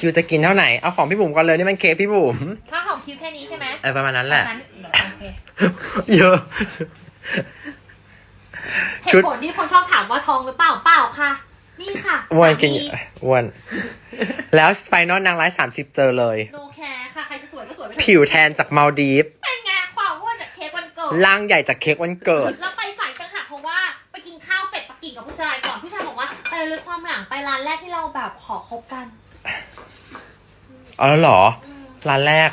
คิวจะกินเท่าไหนเอาของพี่บุ๋มก่อนเลยนี่มันเค้กพี่บุ๋มค่าของคิวแค่นี้ใช่ไหมเออประมาณนั้นแหละ นั้นเดี๋ยวโอเคเยอะ เหชุด ตุผลที่คนชอบถามว่าทองหรือเปล่าเปล่าค่ะ นี่ค่ะอ้วนกินสามี อ้วนแล้วไฟนอลนางร้ายสามสิบเจอเลย โนแคร์ค่ะ ใครจะสวยก็สวยไปเถอะผิวแทนจากมาลดีฟเป็นไงความอ้วนจากเค้กวันเกิดร่างใหญ่จากเค้กวันเกิด แล้วไปสายจังหากเพราะว่าไปกินข้าวเป็ดปั กกิ่งกับผู้ชายก่อนผู้ชายบอกว่าไปลึกความหลังไปร้านแรกที่เราแบบขอคบกัน เอาแล้วเหรอ อืมร้านแรก